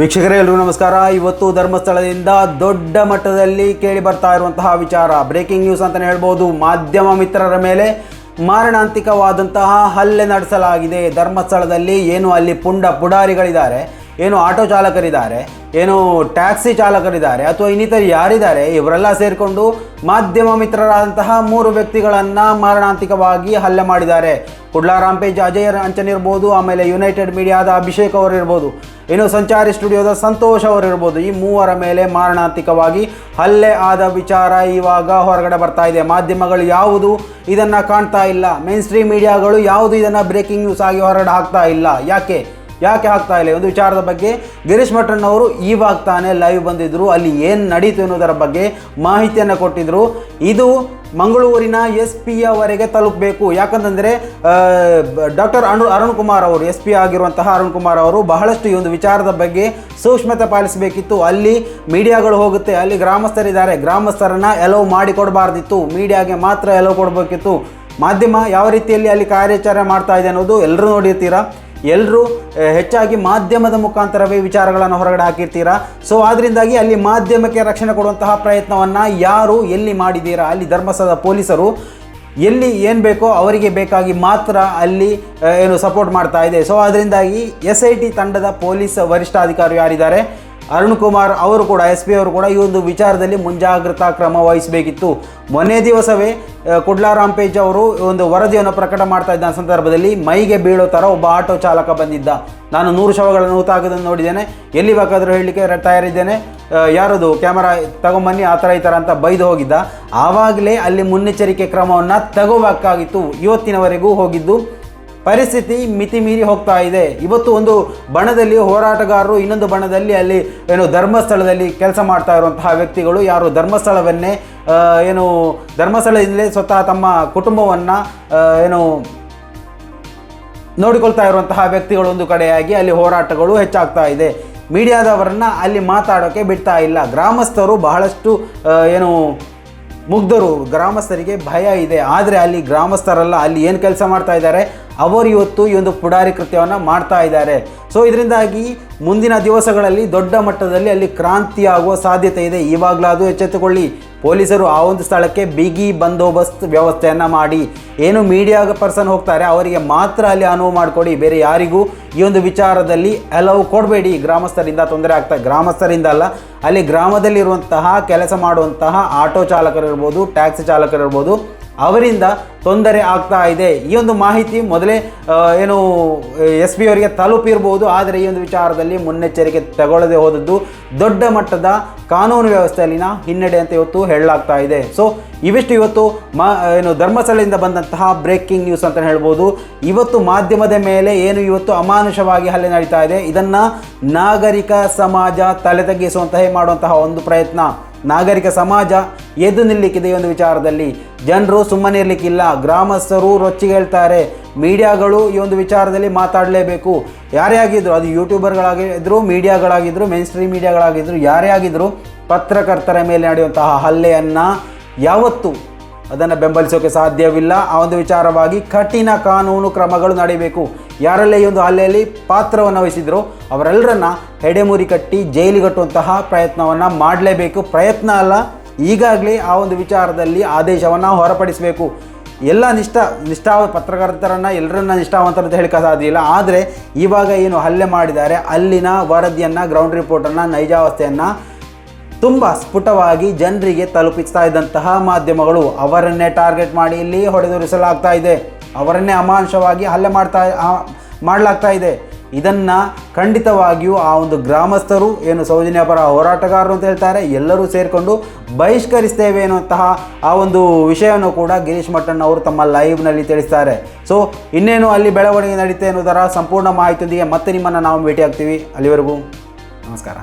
ವೀಕ್ಷಕರೇ ಎಲ್ಲರೂ ನಮಸ್ಕಾರ. ಇವತ್ತು ಧರ್ಮಸ್ಥಳದಿಂದ ದೊಡ್ಡ ಮಟ್ಟದಲ್ಲಿ ಕೇಳಿ ಬರ್ತಾ ಇರುವಂತಹ ವಿಚಾರ, ಬ್ರೇಕಿಂಗ್ ನ್ಯೂಸ್ ಅಂತಲೇ ಹೇಳ್ಬೋದು. ಮಾಧ್ಯಮ ಮಿತ್ರರ ಮೇಲೆ ಮಾರಣಾಂತಿಕವಾದಂತಹ ಹಲ್ಲೆ ನಡೆಸಲಾಗಿದೆ. ಧರ್ಮಸ್ಥಳದಲ್ಲಿ ಏನು ಅಲ್ಲಿ ಪುಂಡ ಪುಡಾರಿಗಳಿದ್ದಾರೆ. ಏನು ಆಟೋ ಚಾಲಕರಿದ್ದಾರೆ, ಏನು ಟ್ಯಾಕ್ಸಿ ಚಾಲಕರಿದ್ದಾರೆ, ಅಥವಾ ಇನ್ನಿತರ ಯಾರಿದ್ದಾರೆ, ಇವರೆಲ್ಲ ಸೇರಿಕೊಂಡು ಮಾಧ್ಯಮ ಮಿತ್ರರಾದಂತಹ ಮೂರು ವ್ಯಕ್ತಿಗಳನ್ನು ಮಾರಣಾಂತಿಕವಾಗಿ ಹಲ್ಲೆ ಮಾಡಿದ್ದಾರೆ. ಕುಡ್ಲಾರಾಮ್ ಪೇಜ್ ಅಜಯ್ ಅಂಚನ್ ಇರ್ಬೋದು ಆಮೇಲೆ ಯುನೈಟೆಡ್ ಮೀಡಿಯಾದ ಅಭಿಷೇಕ್ ಅವರು ಇರ್ಬೋದು ಇನ್ನು ಸಂಚಾರಿ ಸ್ಟುಡಿಯೋದ ಸಂತೋಷ್ ಅವರು ಇರ್ಬೋದು ಈ ಮೂವರ ಮೇಲೆ ಮಾರಣಾಂತಿಕವಾಗಿ ಹಲ್ಲೆ ಆದ ವಿಚಾರ ಇವಾಗ ಹೊರಗಡೆ ಬರ್ತಾ ಇದೆ. ಮಾಧ್ಯಮಗಳು ಯಾವುದು ಇದನ್ನು ಕಾಣ್ತಾ ಇಲ್ಲ. ಮೇನ್ ಸ್ಟ್ರೀಮ್ ಮೀಡಿಯಾಗಳು ಯಾವುದು ಇದನ್ನು ಬ್ರೇಕಿಂಗ್ ನ್ಯೂಸ್ ಆಗಿ ಹೊರಗಡೆ ಹಾಕ್ತಾ ಇಲ್ಲ. ಯಾಕೆ? ಯಾಕೆ ಆಗ್ತಾ ಇಲ್ಲ? ಒಂದು ವಿಚಾರದ ಬಗ್ಗೆ ಗಿರೀಶ್ ಮಠನ್ ಅವರು ಇವಾಗ ತಾನೇ ಲೈವ್ ಬಂದಿದ್ದರು ಅಲ್ಲಿ ಏನು ನಡೀತು ಅನ್ನೋದರ ಬಗ್ಗೆ ಮಾಹಿತಿಯನ್ನು ಕೊಟ್ಟಿದ್ದರು ಇದು ಮಂಗಳೂರಿನ ಎಸ್ ಪಿಯವರೆಗೆ ತಲುಪಬೇಕು. ಯಾಕಂತಂದರೆ ಡಾಕ್ಟರ್ ಅನು, ಅರುಣ್ ಕುಮಾರ್ ಅವರು ಎಸ್ ಪಿ ಆಗಿರುವಂತಹ ಅರುಣ್ ಕುಮಾರ್ ಅವರು ಬಹಳಷ್ಟು ಈ ಒಂದು ವಿಚಾರದ ಬಗ್ಗೆ ಸೂಕ್ಷ್ಮತೆ ಪಾಲಿಸಬೇಕಿತ್ತು. ಅಲ್ಲಿ ಮೀಡಿಯಾಗಳು ಹೋಗುತ್ತೆ. ಅಲ್ಲಿ ಗ್ರಾಮಸ್ಥರಿದ್ದಾರೆ. ಗ್ರಾಮಸ್ಥರನ್ನು ಎಲೋ ಮಾಡಿಕೊಡಬಾರ್ದಿತ್ತು. ಮೀಡಿಯಾಗೆ ಮಾತ್ರ ಎಲೋ ಕೊಡಬೇಕಿತ್ತು. ಮಾಧ್ಯಮ ಯಾವ ರೀತಿಯಲ್ಲಿ ಅಲ್ಲಿ ಕಾರ್ಯಾಚರಣೆ ಮಾಡ್ತಾ ಇದೆ ಅನ್ನೋದು ಎಲ್ಲರೂ ನೋಡಿರ್ತೀರಾ? ಎಲ್ಲರೂ ಹೆಚ್ಚಾಗಿ ಮಾಧ್ಯಮದ ಮುಖಾಂತರವೇ ವಿಚಾರಗಳನ್ನು ಹೊರಗಡೆ ಹಾಕಿರ್ತೀರಾ? ಸೊ ಆದ್ರಿಂದಾಗಿ ಅಲ್ಲಿ ಮಾಧ್ಯಮಕ್ಕೆ ರಕ್ಷಣೆ ಕೊಡುವಂತಹ ಪ್ರಯತ್ನವನ್ನು ಯಾರು ಎಲ್ಲಿ ಮಾಡಿದ್ದೀರಾ ಅಲ್ಲಿ ಧರ್ಮಸ್ಥಳದ ಪೊಲೀಸರು ಎಲ್ಲಿ ಏನು ಬೇಕೋ ಅವರಿಗೆ ಬೇಕಾಗಿ ಮಾತ್ರ ಅಲ್ಲಿ ಏನು ಸಪೋರ್ಟ್ ಮಾಡ್ತಾ ಇದೆ. ಸೊ ಅದರಿಂದಾಗಿ ಎಸ್ ಐ ಟಿ ತಂಡದ ಪೊಲೀಸ್ ವರಿಷ್ಠಾಧಿಕಾರಿ ಯಾರಿದ್ದಾರೆ? ಅರುಣ್ ಕುಮಾರ್ ಅವರು ಕೂಡ ಎಸ್ ಪಿ ಅವರು ಕೂಡ ಈ ಒಂದು ವಿಚಾರದಲ್ಲಿ ಮುಂಜಾಗ್ರತಾ ಕ್ರಮ ವಹಿಸಬೇಕಿತ್ತು. ಮೊನ್ನೆ ದಿವಸವೇ ಆ, ಕುಡ್ಲಾರಾಮ್ ಪೇಜ್ ಅವರು ಒಂದು ವರದಿಯನ್ನು ಪ್ರಕಟ ಮಾಡ್ತಾ ಇದ್ದ ಸಂದರ್ಭದಲ್ಲಿ ಮೈಗೆ ಬೀಳೋ ಥರ ಒಬ್ಬ ಆಟೋ ಚಾಲಕ ಬಂದಿದ್ದ. ನಾನು ನೂರು ಶವಗಳನ್ನು ಹೂತಾಗೋದನ್ನು ನೋಡಿದ್ದೇನೆ. ಎಲ್ಲಿ ಬೇಕಾದರೂ ಹೇಳಲಿಕ್ಕೆ ತಯಾರಿದ್ದೇನೆ. ಯಾರದು ಕ್ಯಾಮರಾ ತಗೊಂಬನ್ನಿ ಆ ಥರ ಈ ಥರ ಅಂತ ಬೈದು ಹೋಗಿದ್ದ. ಆವಾಗಲೇ ಅಲ್ಲಿ ಮುನ್ನೆಚ್ಚರಿಕೆ ಕ್ರಮವನ್ನು ತಗೋಬೇಕಾಗಿತ್ತು. ಇವತ್ತಿನವರೆಗೂ ಹೋಗಿದ್ದು. ಪರಿಸ್ಥಿತಿ ಮಿತಿ ಮೀರಿ ಹೋಗ್ತಾ ಇದೆ. ಇವತ್ತು ಒಂದು ಬಣದಲ್ಲಿ ಹೋರಾಟಗಾರರು ಇನ್ನೊಂದು ಬಣದಲ್ಲಿ ಅಲ್ಲಿ ಏನು ಧರ್ಮಸ್ಥಳದಲ್ಲಿ ಕೆಲಸ ಮಾಡ್ತಾ ಇರುವಂತಹ ವ್ಯಕ್ತಿಗಳು. ಯಾರು ಧರ್ಮಸ್ಥಳವನ್ನೇ ಏನು ಧರ್ಮಸ್ಥಳದಿಂದಲೇ ಸ್ವತಃ ತಮ್ಮ ಕುಟುಂಬವನ್ನು ಏನು ನೋಡಿಕೊಳ್ತಾ ಇರುವಂತಹ ವ್ಯಕ್ತಿಗಳು ಒಂದು ಕಡೆಯಾಗಿ ಅಲ್ಲಿ ಹೋರಾಟಗಳು ಹೆಚ್ಚಾಗ್ತಾ ಇದೆ. ಮೀಡಿಯಾದವರನ್ನ ಅಲ್ಲಿ ಮಾತಾಡೋಕ್ಕೆ ಬಿಡ್ತಾ ಇಲ್ಲ. ಗ್ರಾಮಸ್ಥರು ಬಹಳಷ್ಟು ಏನು ಮುಗ್ಧರು. ಗ್ರಾಮಸ್ಥರಿಗೆ ಭಯ ಇದೆ. ಆದರೆ ಅಲ್ಲಿ ಗ್ರಾಮಸ್ಥರಲ್ಲ ಅಲ್ಲಿ ಏನು ಕೆಲಸ ಮಾಡ್ತಾ ಇದ್ದಾರೆ? ಅವರು ಇವತ್ತು ಈ ಒಂದು ಪುಡಾರಿ ಕೃತ್ಯವನ್ನು ಮಾಡ್ತಾ ಇದ್ದಾರೆ. ಸೊ ಇದರಿಂದಾಗಿ ಮುಂದಿನ ದಿವಸಗಳಲ್ಲಿ ದೊಡ್ಡ ಮಟ್ಟದಲ್ಲಿ ಅಲ್ಲಿ ಕ್ರಾಂತಿ ಆಗುವ ಸಾಧ್ಯತೆ ಇದೆ. ಇವಾಗಲಾದರೂ ಎಚ್ಚೆತ್ತುಕೊಳ್ಳಿ. ಪೊಲೀಸರು ಆ ಒಂದು ಸ್ಥಳಕ್ಕೆ ಬಿಗಿ ಬಂದೋಬಸ್ತ್ ವ್ಯವಸ್ಥೆಯನ್ನು ಮಾಡಿ. ಏನು ಮೀಡಿಯಾ ಪರ್ಸನ್ ಹೋಗ್ತಾರೆ, ಅವರಿಗೆ ಮಾತ್ರ ಅಲ್ಲಿ ಅನುವು ಮಾಡಿಕೊಡಿ. ಬೇರೆ ಯಾರಿಗೂ ಈ ಒಂದು ವಿಚಾರದಲ್ಲಿ ಅಲವು ಕೊಡಬೇಡಿ. ಗ್ರಾಮಸ್ಥರಿಂದ ತೊಂದರೆ ಆಗ್ತಾ, ಗ್ರಾಮಸ್ಥರಿಂದ ಅಲ್ಲ, ಅಲ್ಲಿ ಗ್ರಾಮದಲ್ಲಿರುವಂತಹ ಕೆಲಸ ಮಾಡುವಂತಹ ಆಟೋ ಚಾಲಕರಿರ್ಬೋದು, ಟ್ಯಾಕ್ಸಿ ಚಾಲಕರಿರ್ಬೋದು ಅವರಿಂದ ತೊಂದರೆ ಆಗ್ತಾ ಇದೆ. ಈ ಒಂದು ಮಾಹಿತಿ ಮೊದಲೇ ಏನು ಎಸ್ ಪಿ ಅವರಿಗೆ ತಲುಪಿರ್ಬೋದು. ಆದರೆ ಈ ಒಂದು ವಿಚಾರದಲ್ಲಿ ಮುನ್ನೆಚ್ಚರಿಕೆ ತಗೊಳ್ಳದೆ ಹೋದದ್ದು ದೊಡ್ಡ ಮಟ್ಟದ ಕಾನೂನು ವ್ಯವಸ್ಥೆಯಲ್ಲಿನ ಹಿನ್ನಡೆ ಅಂತ ಇವತ್ತು ಹೇಳಲಾಗ್ತಾ ಇದೆ. ಸೊ ಇವಿಷ್ಟು ಇವತ್ತು ಮಾ, ಏನು, ಧರ್ಮಸ್ಥಳದಿಂದ ಬಂದಂತಹ ಬ್ರೇಕಿಂಗ್ ನ್ಯೂಸ್ ಅಂತ ಹೇಳ್ಬೋದು. ಇವತ್ತು ಮಾಧ್ಯಮದ ಮೇಲೆ ಏನು ಇವತ್ತು ಅಮಾನುಷವಾಗಿ ಹಲ್ಲೆ ನಡೀತಾ ಇದೆ, ಇದನ್ನು ನಾಗರಿಕ ಸಮಾಜ ತಲೆ ತಗ್ಗಿಸುವಂತಹ ಮಾಡುವಂತಹ ಒಂದು ಪ್ರಯತ್ನ. ನಾಗರಿಕ ಸಮಾಜ ಎದ್ದು ನಿಲ್ಲಿಕ್ಕಿದೆ ಈ ಒಂದು ವಿಚಾರದಲ್ಲಿ. ಜನರು ಸುಮ್ಮನೆ ಇರಲಿಕ್ಕಿಲ್ಲ, ಗ್ರಾಮಸ್ಥರು ರೊಚ್ಚಿಗೇಳ್ತಾರೆ ಮೀಡಿಯಾಗಳು ಈ ಒಂದು ವಿಚಾರದಲ್ಲಿ ಮಾತಾಡಲೇಬೇಕು. ಯಾರೇ ಆಗಿದ್ರು, ಅದು ಯೂಟ್ಯೂಬರ್ಗಳಾಗಿದ್ದರು ಮೀಡಿಯಾಗಳಾಗಿದ್ದರು ಮೇನ್ ಸ್ಟ್ರೀಮ್ ಮೀಡಿಯಾಗಳಾಗಿದ್ದರು ಯಾರೇ ಆಗಿದ್ದರು ಪತ್ರಕರ್ತರ ಮೇಲೆ ನಡೆಯುವಂತಹ ಹಲ್ಲೆಯನ್ನು ಯಾವತ್ತು ಅದನ್ನು ಬೆಂಬಲಿಸೋಕೆ ಸಾಧ್ಯವಿಲ್ಲ. ಆ ಒಂದು ವಿಚಾರವಾಗಿ ಕಠಿಣ ಕಾನೂನು ಕ್ರಮಗಳು ನಡೀಬೇಕು. ಯಾರೆಲ್ಲ ಈ ಒಂದು ಹಲ್ಲೆಯಲ್ಲಿ ಪಾತ್ರವನ್ನು ವಹಿಸಿದ್ರು ಅವರೆಲ್ಲರನ್ನ ಹೆಡೆಮುರಿ ಕಟ್ಟಿ ಜೈಲಿಗಟ್ಟುವಂತಹ ಪ್ರಯತ್ನವನ್ನು ಮಾಡಲೇಬೇಕು. ಪ್ರಯತ್ನ ಅಲ್ಲ, ಈಗಾಗಲೇ ಆ ಒಂದು ವಿಚಾರದಲ್ಲಿ ಆದೇಶವನ್ನು ಹೊರಪಡಿಸಬೇಕು. ಎಲ್ಲ ನಿಷ್ಠ ನಿಷ್ಠಾ ಪತ್ರಕರ್ತರನ್ನು, ಎಲ್ಲರನ್ನ ನಿಷ್ಠಾವಂತರ ಅಂತ ಹೇಳಿಕ ಸಾಧ್ಯ ಇಲ್ಲ. ಆದರೆ, ಇವಾಗ ಏನು ಹಲ್ಲೆ ಮಾಡಿದ್ದಾರೆ, ಅಲ್ಲಿನ ವರದಿಯನ್ನು ಗ್ರೌಂಡ್ ರಿಪೋರ್ಟನ್ನು ನೈಜಾವಸ್ಥೆಯನ್ನು ತುಂಬ ಸ್ಫುಟವಾಗಿ ಜನರಿಗೆ ತಲುಪಿಸ್ತಾ ಇದ್ದಂತಹ ಮಾಧ್ಯಮಗಳು ಅವರನ್ನೇ ಟಾರ್ಗೆಟ್ ಮಾಡಿ ಇಲ್ಲಿ ಹೊಡೆದುರಿಸಲಾಗ್ತಾ ಇದೆ. ಅವರನ್ನೇ ಅಮಾನುಷವಾಗಿ ಹಲ್ಲೆ ಮಾಡ್ತಾ ಮಾಡಲಾಗ್ತಾ ಇದೆ. ಇದನ್ನು ಖಂಡಿತವಾಗಿಯೂ ಆ ಒಂದು ಗ್ರಾಮಸ್ಥರು, ಏನು ಸೌಜನ್ಯ ಪರ ಹೋರಾಟಗಾರರು ಅಂತ ಹೇಳ್ತಾರೆ, ಎಲ್ಲರೂ ಸೇರಿಕೊಂಡು ಬಹಿಷ್ಕರಿಸ್ತೇವೆ ಎನ್ನುವಂತಹ ಆ ಒಂದು ವಿಷಯವನ್ನು ಕೂಡ ಗಿರೀಶ್ ಮಟ್ಟಣ್ಣ ಅವರು ತಮ್ಮ ಲೈವ್ನಲ್ಲಿ ತಿಳಿಸ್ತಾರೆ. ಸೊ ಇನ್ನೇನು ಅಲ್ಲಿ ಬೆಳವಣಿಗೆ ನಡೀತೆ ಅನ್ನೋದರ ಸಂಪೂರ್ಣ ಮಾಹಿತಿಯೊಂದಿಗೆ ಮತ್ತೆ ನಿಮ್ಮನ್ನು ನಾವು ಭೇಟಿಯಾಗ್ತೀವಿ. ಅಲ್ಲಿವರೆಗೂ ನಮಸ್ಕಾರ.